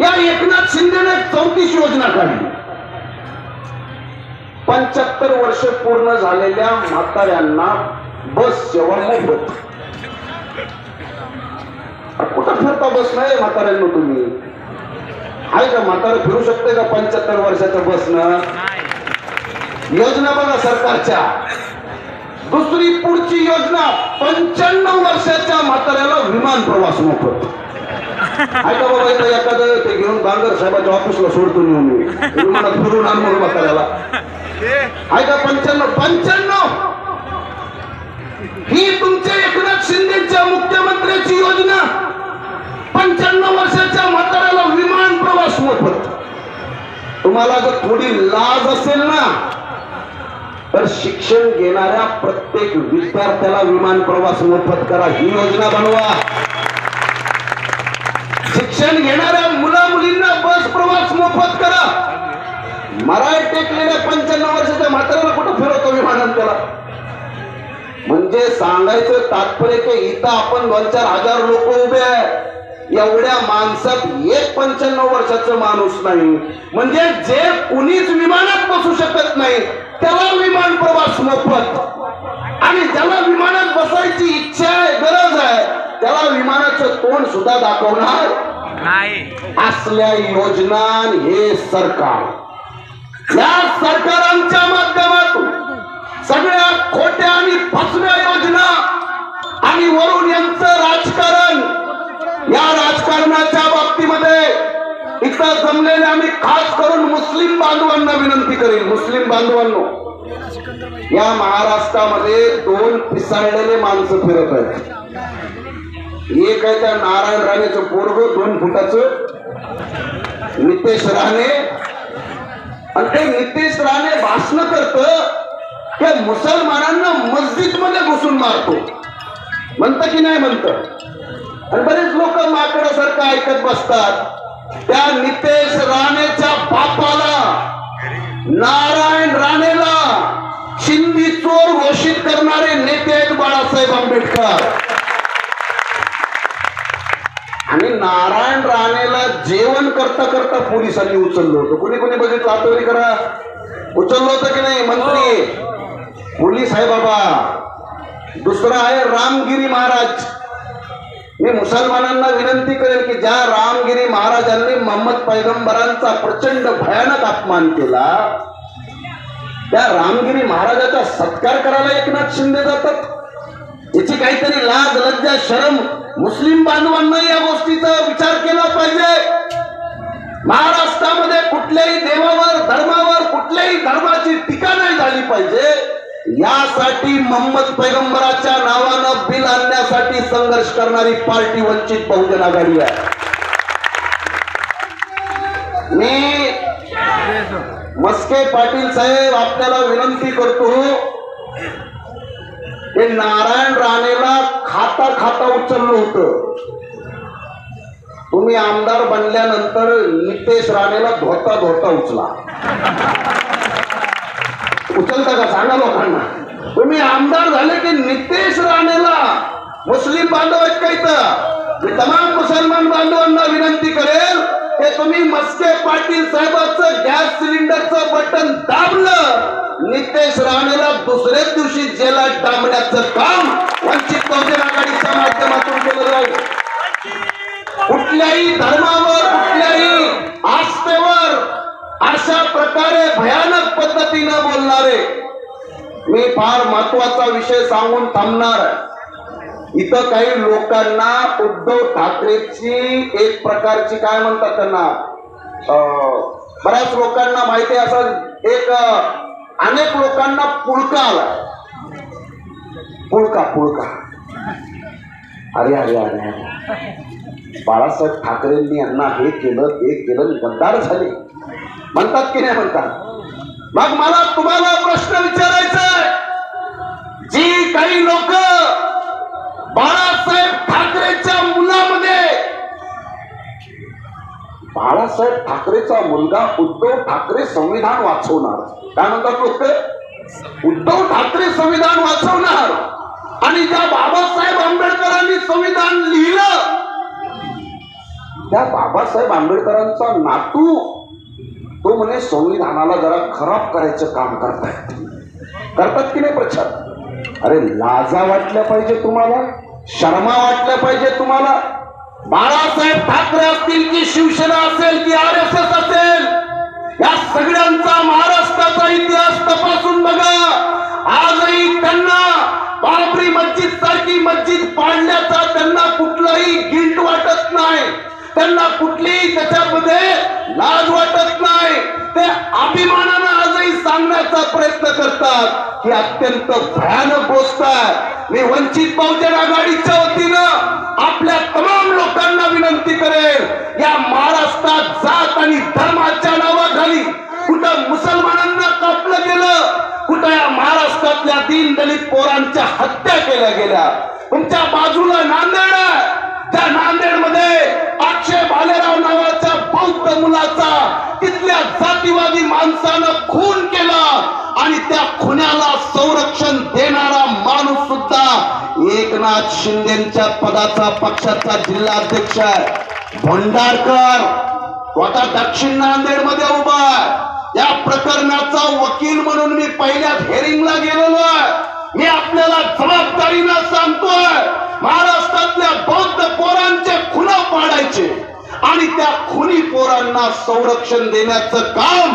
या एकनाथ शिंदेने चौतीस योजना काढली. पंच्याहत्तर वर्ष पूर्ण झालेल्या म्हाताऱ्यांना बस सेवा मोफत कुठं फिरता बस नाही म्हाताऱ्यांना तुम्ही? आहे का म्हातारं फिरू शकते का पंच्याहत्तर वर्षाच्या बसनं? योजना बघा सरकारच्या. दुसरी पुढची योजना पंच्याण्णव वर्षाच्या म्हाताऱ्याला विमान प्रवास मोफत. ऐका बाबा इथं एखादं ते घेऊन बांगर साहेबाच्या ऑफिसला सोडतो नेऊन मी. विमानात फिरून आण म्हणून म्हाताऱ्याला. ऐका पंच्याण्णव पंच्याण्णव! ही तुमच्या एकनाथ शिंदेच्या मुख्यमंत्र्याची योजना पंच्याण्णव वर्षाच्या म्हाताऱ्याला विमान प्रवास मोफत. तुम्हाला जर थोडी लाज असेल ना तर शिक्षण घेणाऱ्या प्रत्येक विद्यार्थ्याला विमान प्रवास मोफत करा. ही योजना बनवा. शिक्षण घेणाऱ्या मुला मुलींना बस प्रवास मोफत करा. मराठी टेकलेल्या पंच्याण्णव वर्षाच्या म्हाताऱ्याला कुठं फिरवतो विमानात त्याला? म्हणजे सांगायचं तात्पर्य की इथं आपण दोन चार हजार लोक उभे आहे. एवढ्या माणसात एक पंच्याण्णव वर्षाचं माणूस नाही. म्हणजे जे कुणीच विमानात बसू शकत नाही त्याला विमान प्रवास मोफत. आणि ज्याला विमानात बसायची इच्छा आहे गरज आहे त्याला विमानाचं तोंड सुद्धा दाखवणार नाही. असल्या योजना हे सरकार. या सरकारांच्या माध्यमातून सगळ्या खोट्या आणि फसव्या योजना आणि वरून यांचं इथं जमलेले आम्ही खास करून मुस्लिम बांधवांना विनंती करेल मुस्लिम बांधवांनो या महाराष्ट्रामध्ये दोन पिसाळलेले माणसं फिरत आहेत. एक आहे त्या नारायण राणेचं पोरग दोन फुटाचं. नितेश राणे. आणि ते नितेश राणे भाषण करत त्या मुसलमानांना मस्जिदमध्ये घुसून मारतो. म्हणत की नाही म्हणत? आणि बरेच लोक माकडासारखं ऐकत बसतात. त्या नितेश राणेच्या बापाला नारायण राणेला शिंदी चोर घोषित करणारे नेते आहेत बाळासाहेब आंबेडकर. आणि नारायण राणेला जेवण करता करता पोलिसांनी उचललं होतं. कोणी कोणी बघितलं? आतवरी करा. उचललं होतं की नाही मंत्री? पोलीस आहे बाबा. दुसरा आहे रामगिरी महाराज. मी मुसलमानांना विनंती करेन की ज्या रामगिरी महाराजांनी मोहम्मद पैगंबरांचा प्रचंड भयानक अपमान केला त्या रामगिरी महाराजाचा सत्कार करायला एकनाथ शिंदे जातात. याची काहीतरी लाज लज्जा शरम मुस्लिम बांधवांना या गोष्टीचा विचार केला पाहिजे. महाराष्ट्रामध्ये कुठल्याही देवावर धर्मावर कुठल्याही धर्माची टीका नाही झाली पाहिजे. यासाठी मोहम्मद पैगंबराच्या नावानं बिल संघर्ष करणारी पार्टी वंचित बहुजन आघाडी आहे. मी मस्के पाटील साहेब आपल्याला विनंती करतो हे नारायण राणेला खाता खाता उचललं होतं. तुम्ही आमदार बनल्यानंतर नितेश राणेला धोता धोता उचला. उचलता का? सांगा लोकांना. तुम्ही आमदार झाले की नितेश राणेला मुस्लिम बांधव ऐकायचं मी तमाम मुसलमान बांधवांना विनंती करेल की तुम्ही मस्के पाटील साहेबांचं गॅस सिलेंडरचं बटन दाबलं. नितेश राणेला दुसऱ्याच दिवशी जेलात डांबण्याचं काम वंचित बहुजन आघाडीच्या माध्यमातून केलं जाईल कुठल्याही धर्मावर कुठल्याही आस्थेवर अशा प्रकारे भयानक पद्धतीनं बोलणारे. मी फार महत्त्वाचा विषय सांगून थांबणार आहे. इथं काही लोकांना उद्धव ठाकरेची एक प्रकारची काय म्हणतात त्यांना अं, बऱ्याच लोकांना माहिती आहे असं एक अनेक लोकांना पुळका आला पुळका पुळका. अरे अरे अरे अरे. बाळासाहेब ठाकरेंनी यांना हे केलं ते केलं गद्दार झाले. म्हणतात की नाही म्हणतात? मग मला तुम्हाला प्रश्न विचारायचा जी काही लोक बाळासाहेब ठाकरेच्या मुलामध्ये. बाळासाहेब ठाकरेचा मुलगा उद्धव ठाकरे संविधान वाचवणार. काय म्हणतात लोक? उद्धव ठाकरे संविधान वाचवणार. आणि ज्या बाबासाहेब आंबेडकरांनी संविधान लिहिलं त्या बाबासाहेब आंबेडकरांचा नातू तो म्हणे संविधानाला जरा खराब करायचं काम करतायत. करतात की नाही प्रचार? अरे लाजा वाटल्या पाहिजे तुम्हाला. शर्मा वाटलं पाहिजे तुम्हाला. बाळासाहेब ठाकरे असतील की शिवसेना असेल की आर एस एस असेल या सगळ्यांचा महाराष्ट्राचा इतिहास तपासून बघा. आजही त्यांना बाबरी मस्जिद सारखी मस्जिद पाडण्याचा त्यांना कुठलाही गिल्ट वाटत नाही. त्यांना कुठलीही त्याच्यामध्ये लाज वाटत नाही. ते अभिमानानं आजही सांगण्याचा प्रयत्न करतात ही अत्यंत भयानक गोष्ट आहे. मी वंचित बहुजन आघाडीच्या वतीनं आपल्या तमाम लोकांना विनंती करेल या महाराष्ट्रात जात आणि धर्माच्या नावाखाली कुठं मुसलमानांना कापलं गेलं कुठं या महाराष्ट्रातल्या दीन दलित पोरांच्या हत्या केल्या गेल्या. तुमच्या बाजूला नांदेड आहे. त्या नांदेडमध्ये अक्षय भालेराव नावाच्या बौद्ध मुलाचा तिथल्या जातीवादी माणसानं खून केला. आणि त्या खुन्याला संरक्षण देणारा माणूस सुद्धा एकनाथ शिंदेच्या पदाचा पक्षाचा जिल्हाध्यक्ष भंडारकर स्वतः दक्षिण नांदेडमध्ये उभा या प्रकरणाचा वकील म्हणून मी पहिल्या हेरिंगला गेलेलो आहे. मी आपल्याला जबाबदारीनं सांगतोय महाराष्ट्रातल्या बौद्ध पोरांचे खुना पाडायचे आणि त्या खुनी पोरांना संरक्षण देण्याचं काम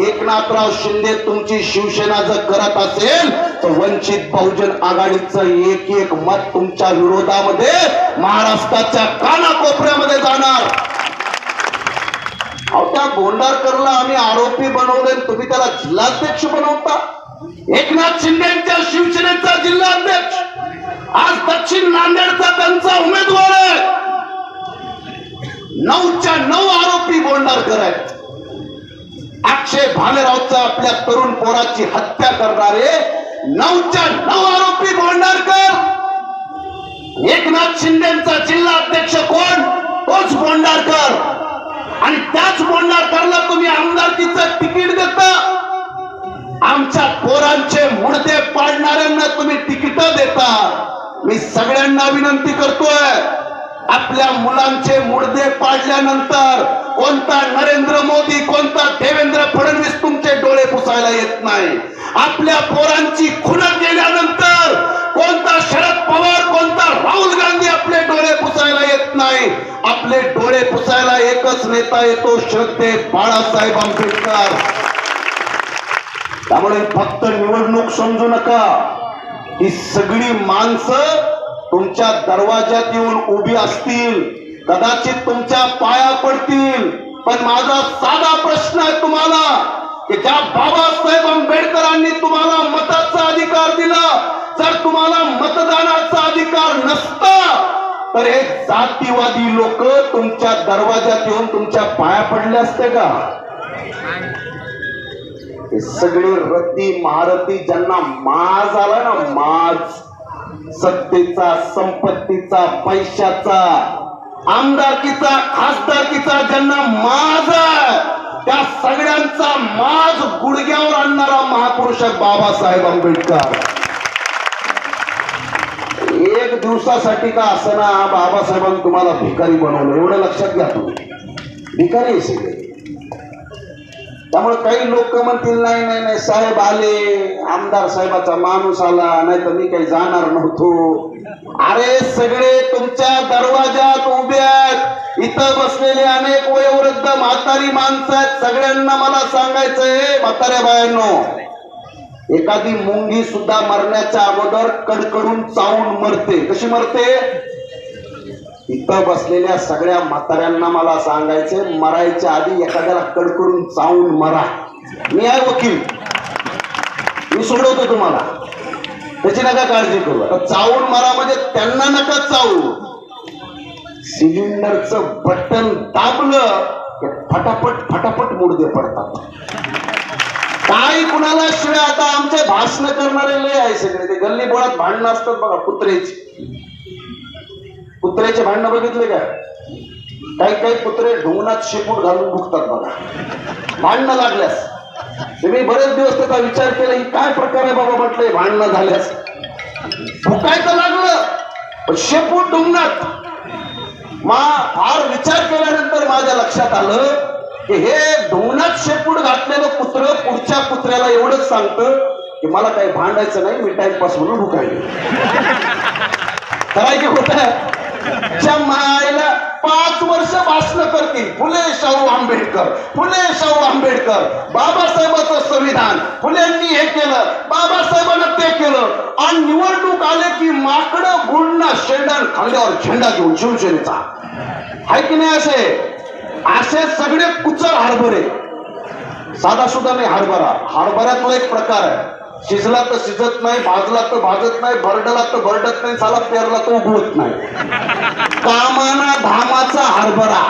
एकनाथराव शिंदे तुमची शिवसेना जर करत असेल तर वंचित बहुजन आघाडीचं एक एक मत तुमच्या विरोधामध्ये महाराष्ट्राच्या कानाकोपऱ्यामध्ये जाणार. अहो त्या गोंडारकरला आम्ही आरोपी बनवले तुम्ही त्याला जिल्हाध्यक्ष बनवता? एकनाथ शिंदेच्या शिवसेनेचा जिल्हाध्यक्ष. आज दक्षिण नांदेडचा त्यांचा उमेदवार आहे. नऊच्या नऊ आरोपी गोंडारकर आहेत. अक्षय भालेरावचा आपल्या तरुण पोराची हत्या करणारे नऊच्या नऊ आरोपी बोंडारकर. एकनाथ शिंदेचा जिल्हाध्यक्ष कोण? तोच बोंडारकर. आणि त्याच बोंडारकरला तुम्ही आमदारकीचं तिकीट देता. आमच्या पोरांचे मुडदे पाडणाऱ्यांना तुम्ही तिकीट देता. मी सगळ्यांना विनंती करतोय आपल्या मुलांचे मुडदे पाडल्यानंतर कोणता नरेंद्र मोदी कोणता देवेंद्र फडणवीस तुमचे डोळे पुसायला येत नाही. आपल्या पोरांची खुणत गेल्यानंतर कोणता शरद पवार कोणता राहुल गांधी आपले डोळे पुसायला येत नाही. आपले डोळे पुसायला एकच नेता येतो श्रद्धे बाळासाहेब आंबेडकर. त्यामुळे फक्त निवडणूक समजू नका. ही सगळी माणसं तुमच्या दरवाज्यात येऊन उभी असतील. कदाचित तुमच्या पाया पडतील पण माझा साधा प्रश्न आहे तुम्हाला की ज्या बाबासाहेब आंबेडकरांनी तुम्हाला मताचा अधिकार दिला जर तुम्हाला मतदानाचा अधिकार नसता तर हे जातीवादी लोक तुमच्या दरवाज्यात येऊन तुमच्या पाया पडले असते का? हे सगळे रती महारथी ज्यांना माज आला ना माज सत्तेचा संपत्तीचा पैशाचा आमदारकीचा खासदारकीचा ज्यांना माज त्या सगळ्यांचा माज गुडघ्यावर आणणारा महापुरुष आहे बाबासाहेब आंबेडकर. एक दिवसासाठी का असना बाबासाहेबांनी तुम्हाला भिकारी बनवलं एवढं लक्षात घ्या तुम्ही. भिकारी सगळे. त्यामुळे काही लोक म्हणतील नाही नाही नाही साहेब आले आमदार साहेबाचा माणूस आला नाही तर मी काही जाणार नव्हतो. अरे सगळे तुमच्या दरवाजात उभे आहेत. इथं बसलेले अनेक वयोवृद्ध म्हातारी माणसं आहेत. सगळ्यांना मला सांगायचंय म्हाताऱ्या बायांनो एखादी मुंगी सुद्धा मरण्याच्या अगोदर कडकडून चावून मरते. कशी मरते? इथं बसलेल्या सगळ्या म्हाताऱ्यांना मला सांगायचे मरायच्या आधी एखाद्याला कडकडून चावून मरा. मी आहे वकील. मी सोडवतो तुम्हाला. त्याची नका काळजी करू. आता चावून मारा म्हणजे त्यांना नका चावू सिलेंडरचं बटन दाबलं फटाफट फटाफट मुडदे पडतात. काही कुणाला शिवाय आता आमचे भाषण करणारे लय आहे सगळे. ते गल्ली बोळात भांडणं असतात बघा कुत्रेची. कुत्र्याचे भांडणं बघितले का? काही काही कुत्रे ढोंगणात शेपूट घालून भुकतात बघा. भांडणं लागल्यास. तुम्ही बरेच दिवस त्याचा विचार केला ही काय प्रकार आहे बाबा? म्हटलंय भांडणं झाल्यास भुकायचं लागलं पण शेपूट ढोंगणात मा फार विचार केल्यानंतर माझ्या लक्षात आलं की हे डोंगणात शेपूड घातलेलं कुत्र पुढच्या कुत्र्याला एवढंच सांगतं की मला काही भांडायचं नाही मी टाइमपास म्हणून भुकायले. करायचे की आहे च्या मायला पाच वर्ष भाषण करतील फुले शाहू आंबेडकर फुले शाहू आंबेडकर. बाबासाहेबांचं संविधान. फुलेंनी हे केलं. बाबासाहेबांना ते केलं. आणि निवडणूक आले की माकड गुंडना शेंडण खांद्यावर झेंडा घेऊन शिवसेनेचा. आहे की नाही असे? असे सगळे कुचर हरभरे. साधा सुद्धा नाही हरभरा. हरभऱ्यातला एक प्रकार आहे. शिजला तर शिजत नाही भाजला तर भाजत नाही भरडला तर भरडत नाही साला पेरला तर उगवत नाही. कामाना धामाचा हरभरा.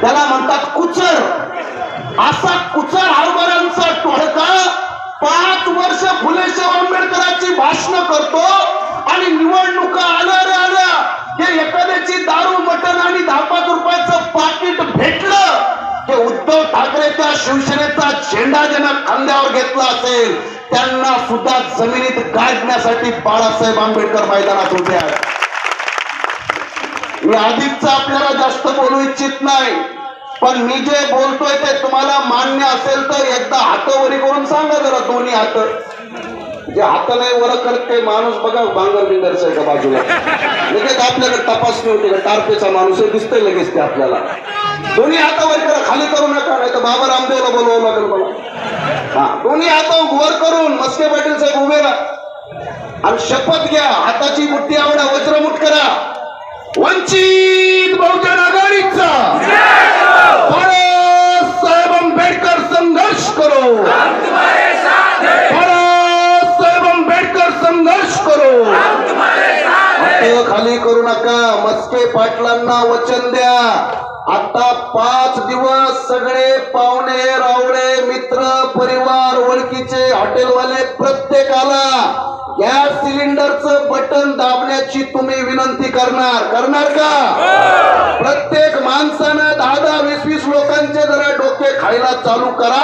त्याला म्हणतात कुचर. असा कुचर हरभऱ्यांचा टोळका पाच वर्ष फुलेश्वर आंबेडकरांची भाषण करतो आणि निवडणुका आल्या रे आल्या. हे एखाद्याची दारू मटण आणि दहा पाच रुपयाचं पाठ उद्धव शिवसेनेचा झेंडा ज्यांना खांद्यावर घेतला असेल त्यांना सुद्धा जमिनीत गाडण्यासाठी बाळासाहेब आंबेडकर मैदानात होते आहेत. मी आपल्याला जास्त बोलू इच्छित नाही पण मी जे बोलतोय ते तुम्हाला मान्य असेल तर एकदा हातवरी करून सांगा जरा दोन्ही हात. जे हात नाही वर करत काही माणूस बघा बांगर बिंगरचा एका बाजूला. लगेच आपल्याकडे तपासणी होते का टारपेचा माणूस दिसतोय दिसतंय लगेच ते आपल्याला. दोन्ही हातावर करा खाली करू नका नाही तर बाबा रामदेवला बोलवावं लागेल मला. हा दोन्ही हात वर करून मस्के पाटील साहेब उभे राहा. आणि शपथ घ्या हाताची मुठ्ठी आवडा वज्रमुठ करा. वंचित बहुजन आघाडीचा. बाळासाहेब आंबेडकर संघर्ष करो. बाळासाहेब आंबेडकर संघर्ष करो. खाली करू नका. मस्के पाटलांना वचन द्या. आता पाच दिवस सगळे पाहुणे रावळे मित्र परिवार ओळखीचे हॉटेलवाले प्रत्येकाला गॅस सिलेंडरचं बटन दाबण्याची तुम्ही विनंती करणार. करणार का? प्रत्येक माणसानं दहा दहा वीस वीस लोकांचे जरा डोके खायला चालू करा.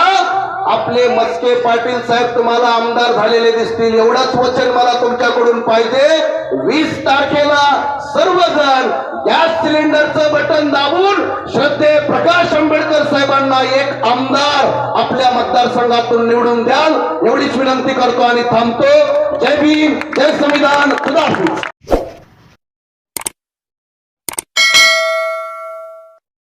आपले मस्के पाटील साहेब तुम्हाला आमदार झालेले दिसतील. एवढंच वचन मला तुमच्याकडून पाहिजे. वीस तारखेला सर्वजण गॅस सिलेंडरचं बटन दाबून श्रद्धे प्रकाश आंबेडकर साहेबांना एक आमदार आपल्या मतदारसंघातून निवडून द्याल. एवढीच विनंती करतो आणि थांबतो. जय भीम जय संविधान. खुदाफिज